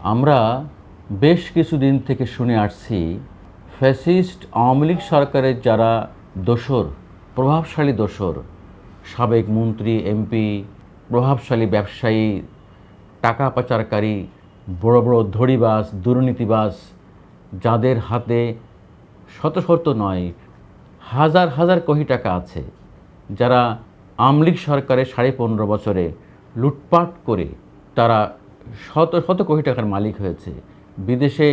আমরা বেশ কিছুদিন থেকে শুনে আসছি, ফ্যাসিস্ট আওয়ামী লীগ সরকারের যারা দোসর প্রভাবশালী দোসর সাবেক মন্ত্রী, এমপি, প্রভাবশালী ব্যবসায়ী, টাকা পাচারকারী, বড় বড় ধড়িবাজ দুর্নীতিবাস যাদের হাতে শত শত নয়, হাজার হাজার কোটি টাকা আছে, যারা আমলিক সরকারের সাড়ে পনেরো বছরে লুটপাট করে তারা শত শত কোটি টাকার মালিক হয়েছে। বিদেশে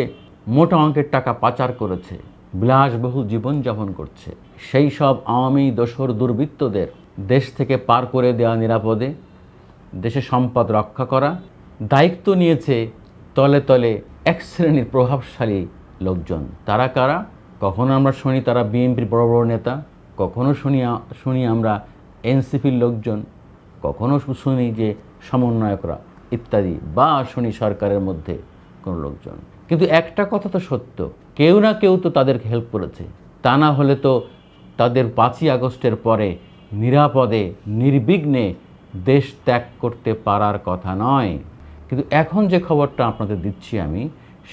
মোটা অঙ্কের টাকা পাচার করেছে, বিলাসবহুল জীবনযাপন করছে। সেই সব আওয়ামী দোসর দুর্বৃত্তদের দেশ থেকে পার করে দেওয়া নিরাপদে দেশের সম্পদ রক্ষা করা, দায়িত্ব নিয়েছে তলে তলে এক শ্রেণির প্রভাবশালী লোকজন। তারা কারা? কখনো আমরা শুনি তারা বিএনপির বড় বড় নেতা, কখনো শুনি শুনি আমরা এনসিপির লোকজন, কখনো শুনি যে সমন্বয়করা। ইত্যাদি বা শুনি সরকারের মধ্যে কোনো লোকজন। কিন্তু একটা কথা তো সত্য, কেউ না কেউ তো তাদেরকে হেল্প করেছে। তা না হলে তো তাদের পাঁচই আগস্টের পরে নিরাপদে, নির্বিঘ্নে দেশ ত্যাগ করতে পারার কথা নয়। কিন্তু এখন যে খবরটা আপনাদের দিচ্ছি আমি,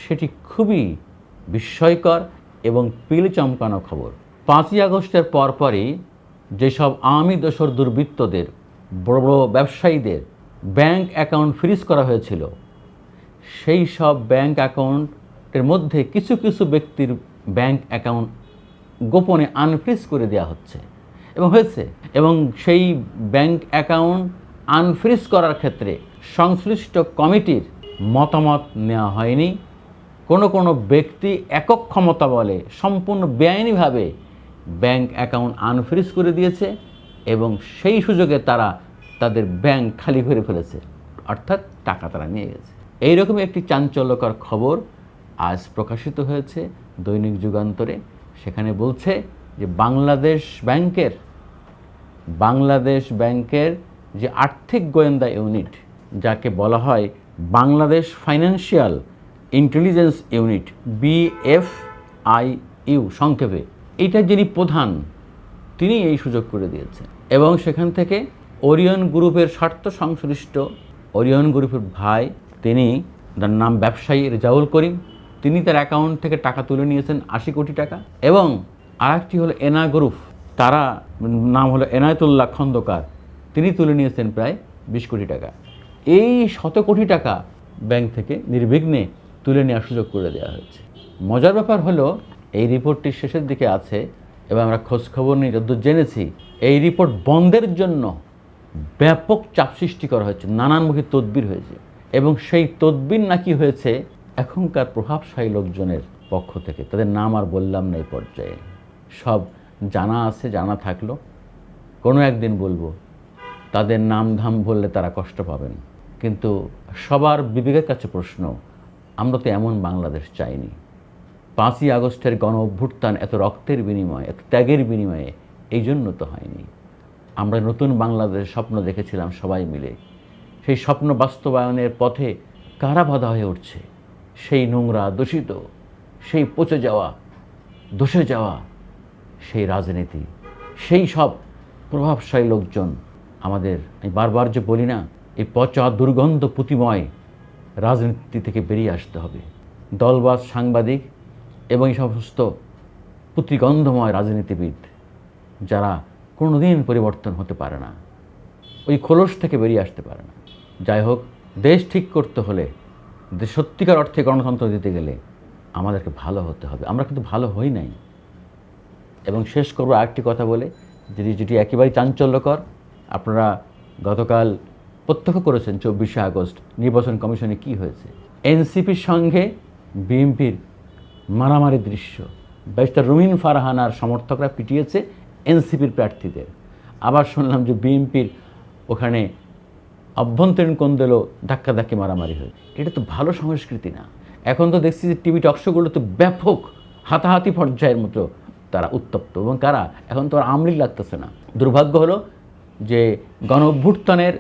সেটি খুবই বিস্ময়কর এবং পিল চমকানো খবর। পাঁচই আগস্টের পরপরই যেসব আওয়ামী দোষর দুর্বৃত্তদের, বড় বড় ব্যবসায়ীদের ব্যাংক অ্যাকাউন্ট ফ্রিজ করা হয়েছিল। সেই সব ব্যাংক অ্যাকাউন্টের মধ্যে কিছু কিছু ব্যক্তির ব্যাংক অ্যাকাউন্ট গোপনে আনফ্রিজ করে দেওয়া হচ্ছে। এবং হয়েছে, এবং সেই ব্যাংক অ্যাকাউন্ট আনফ্রিজ করার ক্ষেত্রে সংশ্লিষ্ট কমিটির মতামত নেওয়া হয়নি। কোনো কোনো ব্যক্তি একক ক্ষমতা বলে সম্পূর্ণ বেআইনিভাবে ব্যাংক অ্যাকাউন্ট আনফ্রিজ করে দিয়েছে এবং সেই সুযোগে তারা তাদের ব্যাংক খালি করে ফেলেছে, অর্থাৎ টাকা তারা নিয়ে গেছে। এইরকম একটি চাঞ্চল্যকর খবর আজ প্রকাশিত হয়েছে দৈনিক যুগান্তরে। সেখানে বলছে যে বাংলাদেশ ব্যাংকের বাংলাদেশ ব্যাংকের যে আর্থিক গোয়েন্দা ইউনিট, যাকে বলা হয় Bangladesh financial intelligence unit, BFIU সংক্ষেপে, এটা যিনি প্রধান তিনি এই সুযোগ করে দিয়েছেন। এবং সেখান থেকে ওরিয়ন গ্রুপের স্বার্থ সংশ্লিষ্ট ওরিয়ন গ্রুপের ভাই, তিনি তার নাম ব্যবসায়ী রেজাউল করিম, তিনি তার অ্যাকাউন্ট থেকে টাকা তুলে নিয়েছেন আশি কোটি টাকা এবং আরেকটি হলো এনা গ্রুপ তারা নাম হলো এনায়তুল্লাহ খন্দকার, তিনি তুলে নিয়েছেন প্রায় বিশ কোটি টাকা। এই শত কোটি টাকা ব্যাংক থেকে নির্বিঘ্নে তুলে নেওয়ার সুযোগ করে দেওয়া হয়েছে। মজার ব্যাপার হলো, এই রিপোর্টটি শেষের দিকে আছে এবং আমরা খোঁজখবর নিয়ে যদ্দূর জেনেছি, এই রিপোর্ট বন্ধের জন্য ব্যাপক চাপ সৃষ্টি করা হয়েছে, নানানমুখী তদবির হয়েছে এবং সেই তদবির নাকি হয়েছে এখনকার প্রভাবশালী লোকজনের পক্ষ থেকে। তাদের নাম আর বললাম না এই পর্যায়ে। সব জানা আছে, জানা থাকল। কোনো একদিন বলব, তাদের নাম ধাম বললে তারা কষ্ট পাবেন। কিন্তু সবার বিবেকের কাছে প্রশ্ন, আমরা তো এমন বাংলাদেশ চাইনি। পাঁচই আগস্টের গণ অভ্যুত্থান এত রক্তের বিনিময়ে, এত ত্যাগের বিনিময়ে, এই জন্য তো হয়নি। আমরা নতুন বাংলাদেশ স্বপ্ন দেখেছিলাম সবাই মিলে। সেই স্বপ্ন বাস্তবায়নের পথে কারা বাধা হয়ে উঠছে? সেই নোংরা দূষিত, সেই পচে যাওয়া দোষে যাওয়া, সেই রাজনীতি, সেই সব প্রভাবশালী লোকজন। আমাদের, আমি বারবার যে বলি না, এই পচা দুর্গন্ধ পুঁতিময় রাজনীতি থেকে বেরিয়ে আসতে হবে। দলবাজ সাংবাদিক এবং এই সমস্ত পুঁতিগন্ধময় রাজনীতিবিদ, যারা কোনোদিন পরিবর্তন হতে পারে না। ওই খোলস থেকে বেরিয়ে আসতে পারে না। যাই হোক, দেশ ঠিক করতে হলে দেশ সত্যিকার অর্থে গণতন্ত্র দিতে গেলে আমাদেরকে ভালো হতে হবে। আমরা কিন্তু ভালো হই নাই। এবং শেষ করব আরেকটি কথা বলে, যেটি যেটি একেবারেই চাঞ্চল্যকর। আপনারা গতকাল প্রত্যক্ষ করেছেন চব্বিশে আগস্ট নির্বাচন কমিশনে কি হয়েছে। এনসিপির সঙ্গে বিএনপির মারামারি দৃশ্য। ব্যারিস্টার রুমিন ফারহানার সমর্থকরা পিটিয়েছে এনসিপির প্রার্থীদের। আবার শুনলাম যে বিএনপির ওখানে অভ্যন্তরীণ কোন্দলও ধাক্কাধাক্কি মারামারি হয়ে এটা তো ভালো সংস্কৃতি না। এখন তো দেখছি যে টিভি টকশোগুলো তো ব্যাপক হাতাহাতি পর্যায়ের মতো তারা উত্তপ্ত। এবং কারা? এখন তো আর আমলিক লাগতেছে না। দুর্ভাগ্য হলো যে গণ অভ্যুত্থানের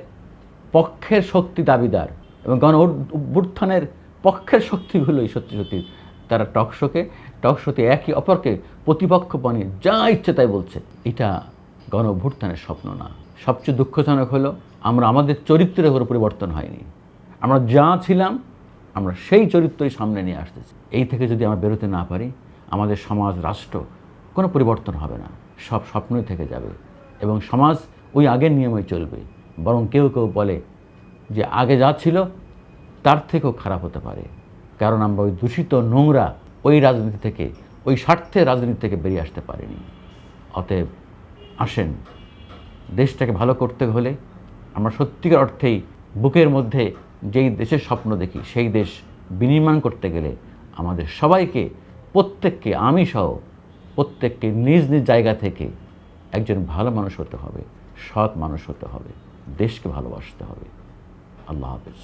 পক্ষের শক্তি দাবিদার এবং গণ অভ্যুত্থানের পক্ষের শক্তিগুলোই সত্যি সত্যি তারা টকশোকে টকশোতে একে অপরকে প্রতিপক্ষ বানিয়ে যা ইচ্ছে তাই বলছে। এটা গণ অভ্যুত্থানের স্বপ্ন না। সবচেয়ে দুঃখজনক হলো, আমরা আমাদের চরিত্রের উপর পরিবর্তন হয়নি। আমরা যা ছিলাম, আমরা সেই চরিত্রই সামনে নিয়ে আসতেছি। এই থেকে যদি আমরা বেরোতে না পারি, আমাদের সমাজ, রাষ্ট্র কোনো পরিবর্তন হবে না। সব স্বপ্নই থেকে যাবে এবং সমাজ ওই আগের নিয়মে চলবে। বরং কেউ কেউ বলে যে আগে যা ছিল, তার থেকেও খারাপ হতে পারে। কারণ আমরা ওই দূষিত নোংরা ওই রাজনীতি থেকে, ওই স্বার্থের রাজনীতি থেকে বেরিয়ে আসতে পারেনি। অতএব আসেন, দেশটাকে ভালো করতে হলে আমরা সত্যিকার অর্থেই বুকের মধ্যে যেই দেশের স্বপ্ন দেখি, সেই দেশ বিনির্মাণ করতে গেলে আমাদের সবাইকে, প্রত্যেককে, আমি সহ প্রত্যেককে নিজ নিজ জায়গা থেকে একজন ভালো মানুষ হতে হবে, সৎ মানুষ হতে হবে, দেশকে ভালোবাসতে হবে। আল্লাহ হাফিজ।